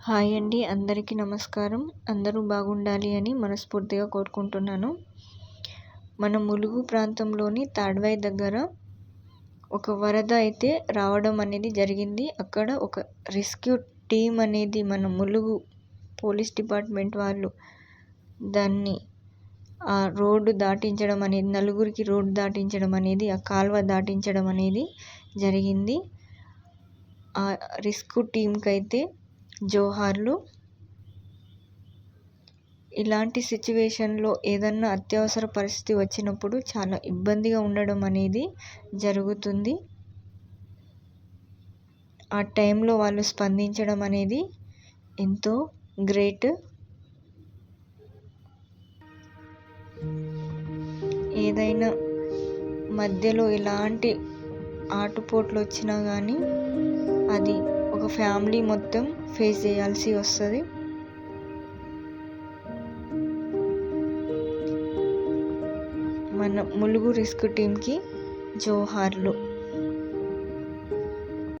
Hi అండి. అందరికీ నమస్కారం. అందరూ బాగుండాలి అని మనస్ఫూర్తిగా కోరుకుంటున్నాను. మన ములుగు ప్రాంతంలోని తాడ్వాయి దగ్గర ఒక వరద అయితే రావడం అనేది జరిగింది. అక్కడ ఒక రెస్క్యూ టీం అనేది మన ములుగు పోలీస్ డిపార్ట్మెంట్ వాళ్ళు దాన్ని ఆ రోడ్డు దాటించడం అనేది నలుగురికి రోడ్డు దాటించడం అనేది ఆ కాలువ దాటించడం అనేది జరిగింది. ఆ రిస్క్ టీంకి అయితే జోహార్లు. ఇలాంటి సిచ్యువేషన్లో ఏదన్నా అత్యవసర పరిస్థితి వచ్చినప్పుడు చాలా ఇబ్బందిగా ఉండడం అనేది జరుగుతుంది. ఆ టైంలో వాళ్ళు స్పందించడం అనేది ఎంతో గ్రేట్. ఏదైనా మధ్యలో ఎలాంటి ఆటుపోట్లు వచ్చినా కానీ అది ఒక ఫ్యామిలీ మొత్తం ఫేస్ చేయాల్సి వస్తుంది. మన ములుగు రిస్క్ టీంకి జోహార్లు.